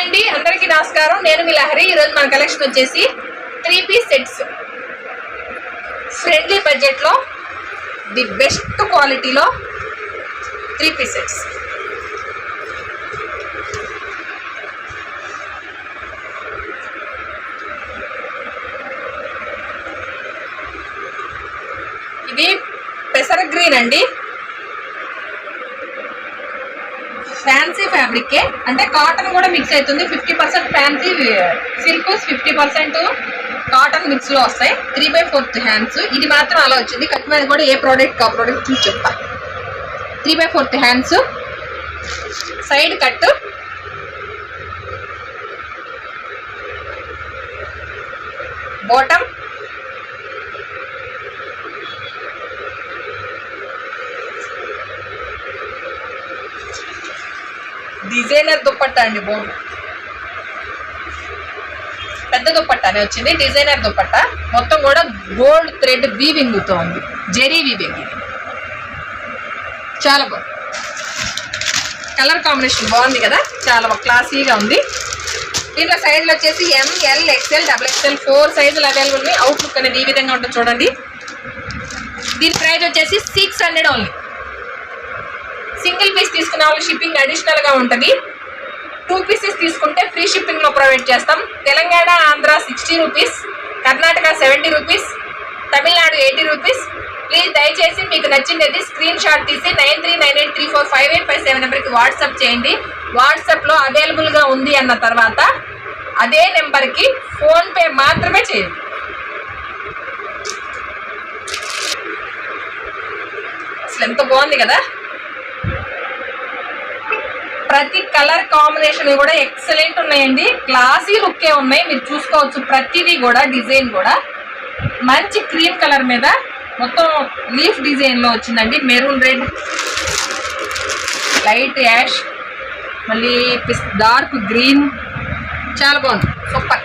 Hi అండి అందరికీ నమస్కారం. నేను మీ లహరి. ఈరోజు మన కలెక్షన్ వచ్చేసి త్రీ పీస్ సెట్స్. ఫ్రెండ్లీ బడ్జెట్లో ది బెస్ట్ క్వాలిటీలో త్రీ పీస్ సెట్స్. ఇది పెసర గ్రీన్ అండి. Fancy fabric. అంటే కాటన్ కూడా మిక్స్ అవుతుంది. Fifty percent fancy silk fifty percent cotton మిక్స్లో వస్తాయి. త్రీ బై ఫోర్త్ హ్యాండ్స్ ఇది మాత్రం అలా వచ్చింది. కట్ మీద కూడా ఏ ప్రోడక్ట్ ఆ ప్రోడక్ట్ చూసి చెప్తా. Three by fourth hands side cut. Bottom. Designer dupatta అండి బోర్డు పెద్ద దుప్పట్టానే వచ్చింది డిజైనర్ దుప్పట్ట. మొత్తం కూడా గోల్డ్ థ్రెడ్ వీవింగ్తో ఉంది జెరీ వీవింగ్. చాలా బాగుంది కలర్ కాంబినేషన్ బాగుంది కదా చాలా క్లాసీగా ఉంది. దీంట్లో సైజులు వచ్చేసి M L XL double XL four సైజులు అవైలబుల్ ఉన్నాయి. అవుట్లుక్ అనేది ఈ విధంగా ఉంటుంది చూడండి. దీని ప్రైస్ వచ్చేసి six hundred only single piece తీసుకున్న వాళ్ళు షిప్పింగ్ అడిషనల్గా ఉంటుంది. టూ పీసెస్ తీసుకుంటే ఫ్రీ షిప్పింగ్లో ప్రొవైడ్ చేస్తాం. Telangana Andhra sixty rupees Karnataka seventy rupees Tamil Nadu eighty rupees. Please దయచేసి మీకు నచ్చినది స్క్రీన్ షాట్ తీసి nine three nine eight three four five eight five seven నెంబర్కి వాట్సాప్ చేయండి. వాట్సాప్లో అవైలబుల్గా ఉంది అన్న తర్వాత అదే నెంబర్కి ఫోన్పే మాత్రమే చేయండి. అసలు ఎంత బాగుంది కదా? ప్రతి కలర్ కాంబినేషన్ కూడా ఎక్సలెంట్ ఉన్నాయండి. క్లాసీ లుక్కే ఉన్నాయి. మీరు చూసుకోవచ్చు. ప్రతిదీ కూడా డిజైన్ కూడా. మంచి క్రీమ్ కలర్ మీద మొత్తం లీఫ్ డిజైన్లో వచ్చిందండి. మెరూన్ రెడ్ లైట్ యాష్ మళ్ళీ డార్క్ గ్రీన్. చాలా బాగుంది. సూపర్.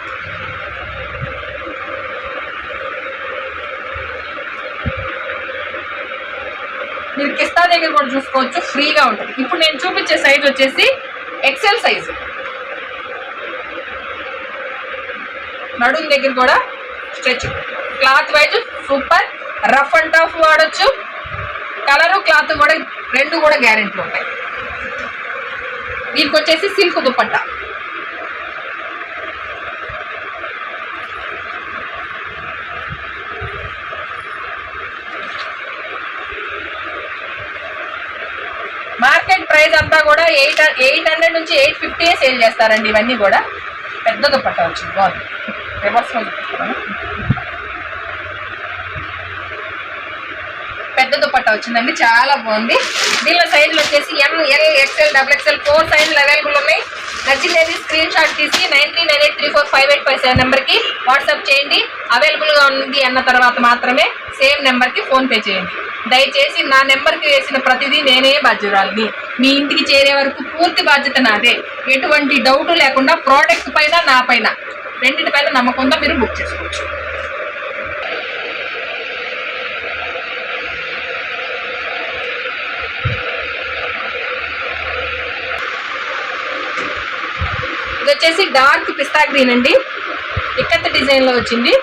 మీరు కిస్తా దగ్గర కూడా చూసుకోవచ్చు ఫ్రీగా ఉంటుంది. ఇప్పుడు నేను చూపించే సైజ్ వచ్చేసి ఎక్సెల్ సైజు నడుం దగ్గర కూడా stretch cloth wise super rough and tough వాడచ్చు. కలరు క్లాత్ కూడా రెండు కూడా గ్యారెంటీ ఉంటాయి. దీనికి వచ్చేసి సిల్క్ దుప్పట్టా ప్రైస్ అంతా కూడా ఎయిట్ ఎయిట్ హండ్రెడ్ నుంచి ఎయిట్ ఫిఫ్టీ సేల్ చేస్తారండి ఇవన్నీ కూడా. పెద్ద దుప్పట్ట వచ్చింది. బాగుంది. రివర్స్లో పెద్ద దుప్పట్ట వచ్చిందండి. చాలా బాగుంది. దీనిలో సైజులు వచ్చేసి M L XL double XL four సైజులు అవైలబుల్ ఉన్నాయి. నచ్చింది స్క్రీన్ షాట్ తీసి nine three nine eight three four five eight five seven నెంబర్కి వాట్సాప్ చేయండి. అవైలబుల్గా ఉంది అన్న తర్వాత మాత్రమే సేమ్ నెంబర్కి ఫోన్పే చేయండి. దయచేసి నా నెంబర్కి వేసిన ప్రతిదీ నేనే బాధ్యురాలిని. మీ ఇంటికి చేరే వరకు పూర్తి బాధ్యత నాదే. ఎటువంటి డౌట్ లేకుండా ప్రోడక్ట్ పైన నా పైన. రెండింటి పైన నమ్మకంతో మీరు బుక్ చేసుకోవచ్చు. ఇది వచ్చేసి డార్క్ పిస్తా గ్రీన్ అండి. ఇక్కత్త డిజైన్లో వచ్చింది.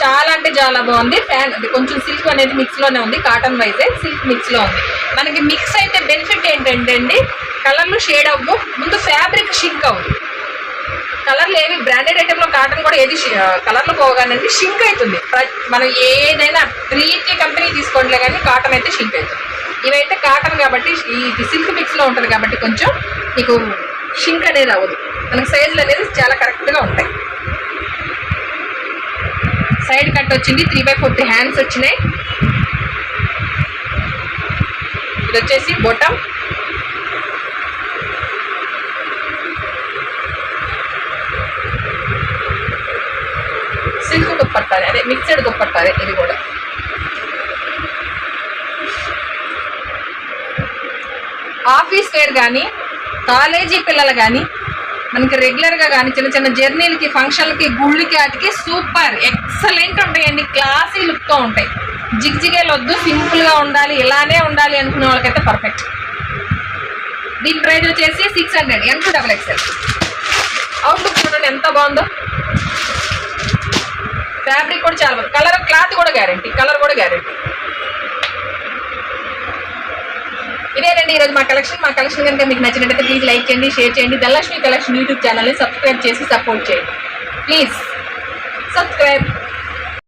చాలా అంటే చాలా బాగుంది. ఫ్యాన్ అది కొంచెం సిల్క్ అనేది మిక్స్లోనే ఉంది. కాటన్ వైజే సిల్క్ మిక్స్లో ఉంది. మనకి మిక్స్ అయితే బెనిఫిట్ ఏంటంటే అండి కలర్లు షేడ్ అవ్వు. ముందు ఫ్యాబ్రిక్ షింక్ అవ్వదు కలర్లు ఏవి బ్రాండెడ్ ఐటెంలో కాటన్ కూడా ఏది కలర్లు పోగానండి షింక్ అవుతుంది. ప్ర- మనం ఏదైనా ప్రీతి కంపెనీ తీసుకోవట్లే కానీ కాటన్ అయితే షింక్ అవుతుంది. ఇవైతే కాటన్ కాబట్టి ఇది సిల్క్ మిక్స్లో ఉంటుంది కాబట్టి కొంచెం మీకు షింక్ అనేది అవ్వదు. మనకి సైజులు అనేది చాలా కరెక్ట్గా ఉంటాయి. సైడ్ కట్ వచ్చింది త్రీ బై ఫోర్త్ హ్యాండ్స్ వచ్చినాయి. ఇది వచ్చేసి బొటమ్ సిల్క్ దుప్పట్టాలి అదే మిక్సెడ్ దుప్పట్టాలి ఇది కూడా. ఆఫీస్ వేర్ కానీ కాలేజీ పిల్లలు కానీ మనకి రెగ్యులర్గా కానీ చిన్న చిన్న జర్నీలకి ఫంక్షన్లకి గుళ్ళకి వాటికి సూపర్ ఎక్సలెంట్ ఉంటుంది క్లాసీ లుక్తో ఉంటాయి. జిగ్జిగేలు వద్దు సింపుల్గా ఉండాలి ఇలానే ఉండాలి అనుకునే వాళ్ళకైతే పర్ఫెక్ట్. దీని ప్రైజ్ వచ్చేసి six hundred N to double XL చూడండి ఎంత బాగుందో. ఫ్యాబ్రిక్ కూడా చాలా బాగుంది. కలర్ క్లాత్ కూడా గ్యారంటీ కలర్ కూడా గ్యారంటీ ఇదేనండి ఈరోజు మా కలెక్షన్ మా కలెక్షన్ కనుక మీకు నచ్చినట్టయితే ప్లీజ్ లైక్ చేయండి షేర్ చేయండి. ధనలక్ష్మి కలెక్షన్ యూట్యూబ్ ఛానల్ని సబ్స్క్రైబ్ చేసి సపోర్ట్ చేయండి. Please subscribe